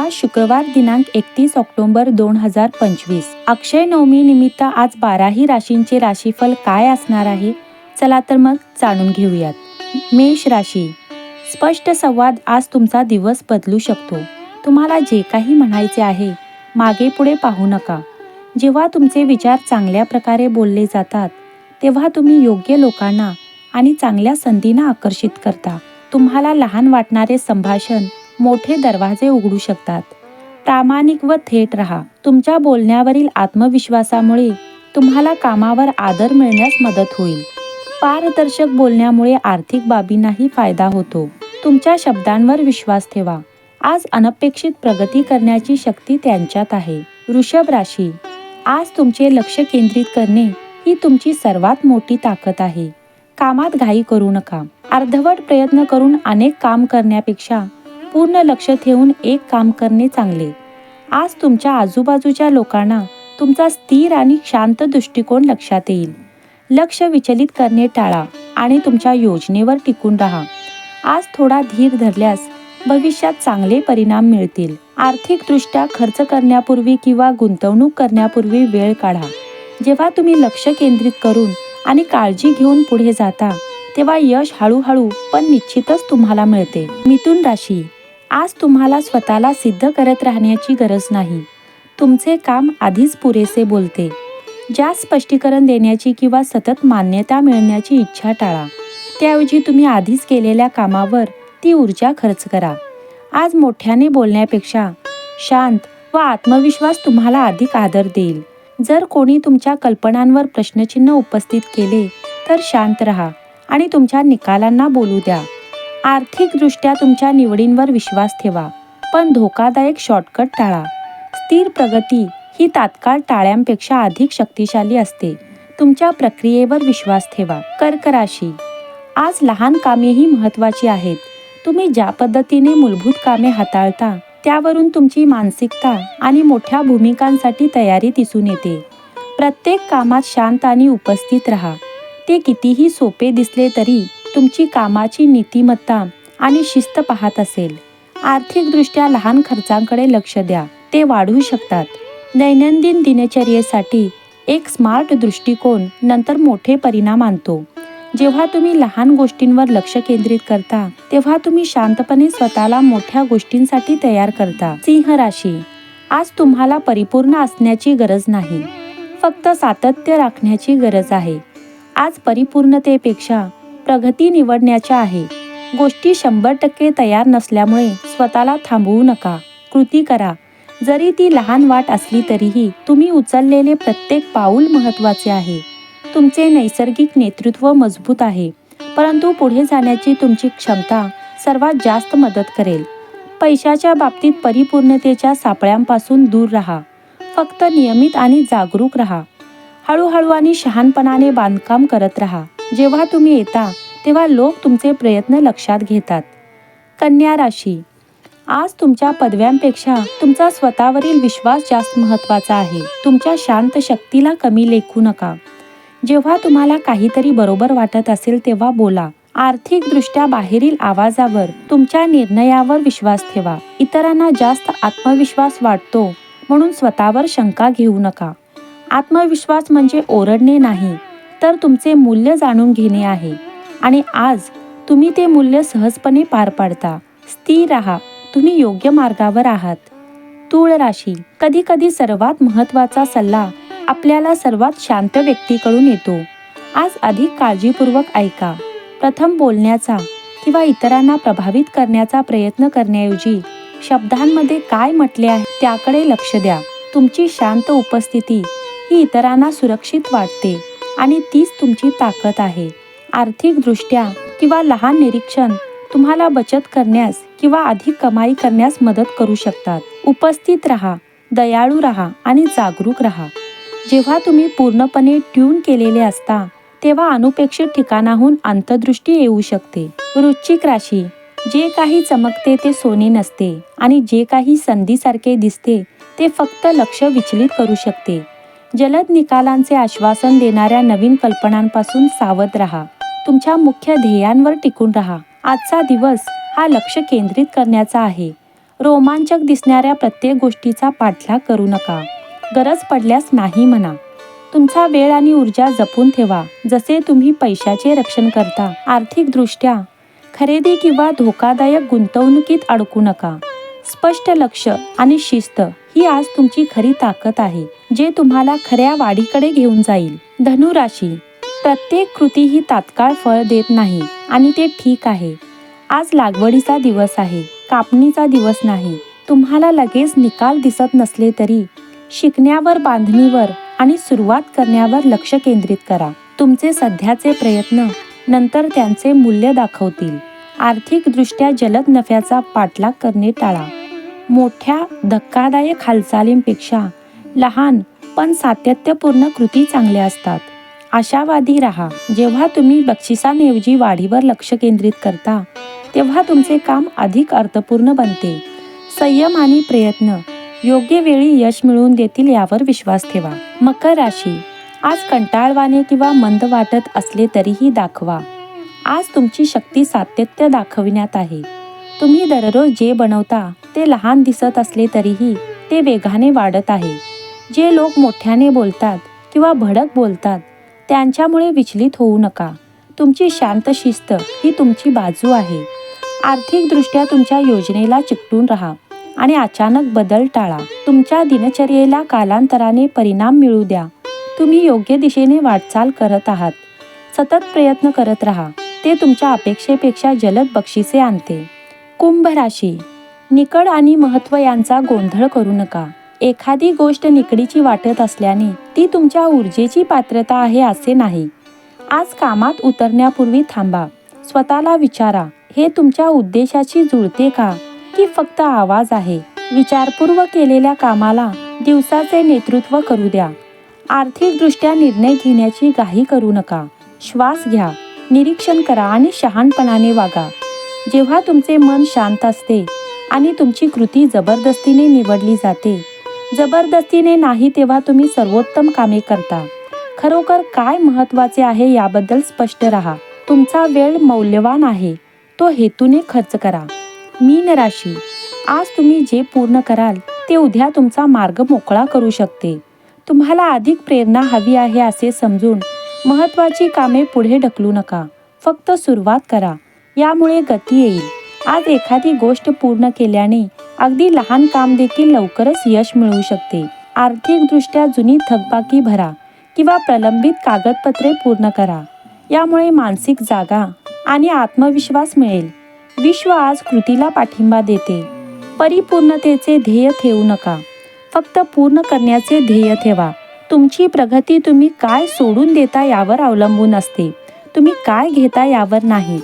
आज शुक्रवार दिनांक एकतीस ऑक्टोबर दोन हजार पंचवीस. अक्षय नवमी निमित्त आज बाराही राशींचे राशीफल काय असणार आहे? चला तर मग जाणून घेऊयात. मेष राशी. स्पष्ट संवाद आज तुमचा दिवस बदलू शकतो. तुम्हाला जे काही म्हणायचे आहे मागे पुढे पाहू नका. जेव्हा तुमचे विचार चांगल्या प्रकारे बोलले जातात तेव्हा तुम्ही योग्य लोकांना आणि चांगल्या संधींना आकर्षित करता. तुम्हाला लहान वाटणारे संभाषण मोठे दरवाजे उघडू शकतात. प्रामाणिक व थेट रहा. तुमच्या बोलण्यावरील आत्मविश्वासामुळे तुम्हाला कामावर आदर मिळण्यास मदत होईल. पारदर्शक बोलण्यामुळे आर्थिक बाबींनाही फायदा होतो. तुमच्या शब्दांवर विश्वास ठेवा. आज अनपेक्षित प्रगती करण्याची शक्ती त्यांच्यात आहे. वृषभ राशी. आज तुमचे लक्ष केंद्रित करणे ही तुमची सर्वात मोठी ताकद आहे. कामात घाई करू नका. अर्धवट प्रयत्न करून अनेक काम करण्यापेक्षा पूर्ण लक्ष ठेवून एक काम करणे चांगले. आज तुमच्या आजूबाजूच्या लोकांना तुमचा स्थिर आणि शांत दृष्टिकोन लक्षात येईल. लक्ष विचलित करणे टाळा आणि तुमच्या योजनेवर टिकून राहा. आज थोडा धीर धरल्यास भविष्यात चांगले परिणाम मिळतील. आर्थिकदृष्ट्या खर्च करण्यापूर्वी किंवा गुंतवणूक करण्यापूर्वी वेळ काढा. जेव्हा तुम्ही लक्ष केंद्रित करून आणि काळजी घेऊन पुढे जाता तेव्हा यश हळूहळू पण निश्चितच तुम्हाला मिळते. मिथुन राशी आज तुम्हाला स्वतःला सिद्ध करत राहण्याची गरज नाही. तुमचे काम आधीच पुरेसे बोलते. ज्या स्पष्टीकरण देण्याची किंवा सतत मान्यता मिळण्याची इच्छा टाळा. त्याऐवजी तुम्ही आधीच केलेल्या कामावर ती ऊर्जा खर्च करा. आज मोठ्याने बोलण्यापेक्षा शांत व आत्मविश्वास तुम्हाला अधिक आदर देईल. जर कोणी तुमच्या कल्पनांवर प्रश्नचिन्ह उपस्थित केले तर शांत रहा आणि तुमच्या निकालांना बोलू द्या. आर्थिकदृष्ट्या तुमच्या निवडींवर विश्वास ठेवा पण धोकादायक शॉर्टकट टाळा. स्थिर प्रगती ही तात्काळ टाळ्यांपेक्षा अधिक शक्तिशाली असते. तुमच्या प्रक्रियेवर विश्वास ठेवा. कर्क राशी आज लहान कामेही महत्त्वाची आहेत. तुम्ही ज्या पद्धतीने मूलभूत कामे हाताळता त्यावरून तुमची मानसिकता आणि मोठ्या भूमिकांसाठी तयारी दिसून येते. प्रत्येक कामात शांत आणि उपस्थित राहा. ते कितीही सोपे दिसले तरी तुमची कामाची नीतिमत्ता आणि शिस्त पाहत असेल. आर्थिकदृष्ट्या लहान खर्चांकडे लक्ष द्या. ते वाढू शकतात. दैनंदिन दिनचर्येसाठी एक स्मार्ट दृष्टिकोन नंतर मोठे परिणाम आणतो. जेव्हा तुम्ही लहान गोष्टींवर लक्ष केंद्रित करता तेव्हा तुम्ही शांतपणे स्वतःला मोठ्या गोष्टींसाठी तयार करता. सिंह राशी. आज तुम्हाला परिपूर्ण असण्याची गरज नाही. फक्त सातत्य राखण्याची गरज आहे. आज परिपूर्णतेपेक्षा प्रगती निवडण्याच्या आहे. गोष्टी शंभर टक्के तयार नसल्यामुळे स्वतःला थांबवू नका. कृती करा. जरी ती लहान वाट असली तरीही तुम्ही उचललेले प्रत्येक पाऊल महत्त्वाचे आहे. तुमचे नैसर्गिक नेतृत्व मजबूत आहे. परंतु पुढे जाण्याची तुमची क्षमता सर्वात जास्त मदत करेल. पैशाच्या बाबतीत परिपूर्णतेच्या सापळ्यांपासून दूर राहा. फक्त नियमित आणि जागरूक राहा. हळूहळू आणि शहाणपणाने बांधकाम करत राहा. जेव्हा तुम्ही येता तेव्हा लोक तुमचे प्रयत्न लक्षात घेतात. कन्या राशी. आज तुमच्या पदव्यांपेक्षा तुमचा स्वतःवरील विश्वास जास्त महत्त्वाचा आहे. तुमच्या शांत शक्तीला कमी लेखू नका. जेव्हा तुम्हाला काहीतरी बरोबर वाटत असेल तेव्हा बोला. आर्थिकदृष्ट्या बाहेरील आवाजावर तुमच्या निर्णयावर विश्वास ठेवा. इतरांना जास्त आत्मविश्वास वाटतो म्हणून स्वतःवर शंका घेऊ नका. आत्मविश्वास म्हणजे ओरडणे नाही. तर तुमचे मूल्य जाणून घेणे आहे. आणि आज तुम्ही ते मूल्य सहजपणे पार पाडता. स्थिर राहा. तुम्ही योग्य मार्गावर आहात. तूळ राशी. कधी कधी सर्वात महत्त्वाचा सल्ला आपल्याला सर्वात शांत व्यक्तीकडून येतो. आज अधिक काळजीपूर्वक ऐका. प्रथम बोलण्याचा किंवा इतरांना प्रभावित करण्याचा प्रयत्न करण्याऐवजी शब्दांमध्ये काय म्हटले आहे त्याकडे लक्ष द्या. तुमची शांत उपस्थिती ही इतरांना सुरक्षित वाटते. आणि तीच तुमची ताकद आहे. आर्थिकदृष्ट्या किंवा लहान निरीक्षण तुम्हाला बचत करण्यास किंवा अधिक कमाई करण्यास मदत करू शकतात. उपस्थित राहा दयाळू राहा आणि जागरूक राहा. जेव्हा तुम्ही पूर्णपणे ट्यून केलेले असता तेव्हा अनुपेक्षित ठिकाणाहून अंतर्दृष्टी येऊ शकते. वृश्चिक राशी जे काही चमकते ते सोने नसते आणि जे काही संधीसारखे दिसते ते फक्त लक्ष विचलित करू शकते. जलद निकालांचे आश्वासन देणाऱ्या नवीन कल्पनांपासून सावध राहा. तुमच्या मुख्य ध्येयांवर टिकून राहा. आजचा दिवस हा लक्ष केंद्रित करण्याचा आहे. रोमांचक दिसणाऱ्या प्रत्येक गोष्टीचा पाठलाग करू नका. गरज पडल्यास नाही म्हणा. तुमचा वेळ आणि ऊर्जा जपून ठेवा. जसे तुम्ही पैशाचे रक्षण करता आर्थिकदृष्ट्या खरेदी किंवा धोकादायक गुंतवणुकीत अडकू नका. स्पष्ट लक्ष आणि शिस्त ही आज तुमची खरी ताकद आहे जे तुम्हाला खऱ्या वाढीकडे घेऊन जाईल. धनुराशी. प्रत्येक कृती ही तात्काळ फळ देत नाही आणि ते ठीक आहे. आज लागवडीचा दिवस आहे कापणीचा दिवस नाही. तुम्हाला लगेच निकाल दिसत नसले तरी शिकण्यावर बांधणीवर आणि सुरुवात करण्यावर लक्ष केंद्रित करा. तुमचे सध्याचे प्रयत्न नंतर त्यांचे मूल्य दाखवतील. आर्थिकदृष्ट्या जलद नफ्याचा पाठलाग करणे टाळा. मोठ्या धक्कादायक हालचालींपेक्षा लहान पण सातत्यपूर्ण कृती चांगल्या असतात. आशावादी राहा. जेव्हा तुम्ही बक्षिसांऐवजी वाढीवर लक्ष केंद्रित करता तेव्हा तुमचे काम अधिक अर्थपूर्ण बनते. संयम आणि प्रयत्न. योग्य वेळी यश मिळवून देतील यावर विश्वास ठेवा. मकर राशी. आज कंटाळवाणे किंवा मंद वाटत असले तरीही दाखवा. आज तुमची शक्ती सातत्य दाखविण्यात आहे. तुम्ही दररोज जे बनवता ते लहान दिसत असले तरीही ते वेगाने वाढत आहे. जे लोक मोठ्याने बोलतात किंवा भडक बोलतात त्यांच्यामुळे विचलित होऊ नका. तुमची शांत शिस्त ही तुमची बाजू आहे. आर्थिकदृष्ट्या तुमच्या योजनेला चिकटून राहा आणि अचानक बदल टाळा. तुमच्या दिनचर्येला कालांतराने परिणाम मिळू द्या. तुम्ही योग्य दिशेने वाटचाल करत आहात. सतत प्रयत्न करत राहा. ते तुमच्या अपेक्षेपेक्षा जलद बक्षिसे आणते. कुंभ राशी. निकड आणि महत्त्व यांचा गोंधळ करू नका. एखादी गोष्ट निकडीची वाटत असल्याने ती तुमच्या ऊर्जेची पात्रता आहे असे नाही. आज कामात उतरण्यापूर्वी थांबा. स्वतःला विचारा हे तुमच्या उद्देशाची जुळते का? की फक्त आवाज आहे? विचारपूर्वक केलेल्या कामाला दिवसाचे नेतृत्व करू द्या. आर्थिकदृष्ट्या निर्णय घेण्याची घाई करू नका. श्वास घ्या. निरीक्षण करा आणि शहाणपणाने वागा. जेव्हा तुमचे मन शांत असते आणि तुमची कृती जबरदस्तीने निवडली जाते. जबरदस्तीने नाही तेव्हा तुम्ही सर्वोत्तम कामे करता. खरोखर काय महत्त्वाचे आहे याबद्दल स्पष्ट राहा. तुमचा वेळ मौल्यवान आहे. तो हेतूने खर्च करा. मीन राशी. आज तुम्ही जे पूर्ण कराल ते उद्या तुमचा मार्ग मोकळा करू शकते. तुम्हाला अधिक प्रेरणा हवी आहे असे समजून महत्त्वाची कामे पुढे ढकलू नका. फक्त सुरुवात करा. यामुळे गती येईल. आज एखादी गोष्ट पूर्ण केल्याने अगदी लहान काम देखील लवकरच यश मिळू शकते. आर्थिकदृष्ट्या जुनी थकबाकी भरा किंवा प्रलंबित कागदपत्रे पूर्ण करा. यामुळे मानसिक जागा आणि आत्मविश्वास मिळेल. विश्व आज कृतीला पाठिंबा देते. परिपूर्णतेचे ध्येय ठेवू नका. फक्त पूर्ण करण्याचे ध्येय ठेवा. तुमची प्रगती तुम्ही काय सोडून देता यावर अवलंबून असते. तुम्ही काय घेता यावर नाही.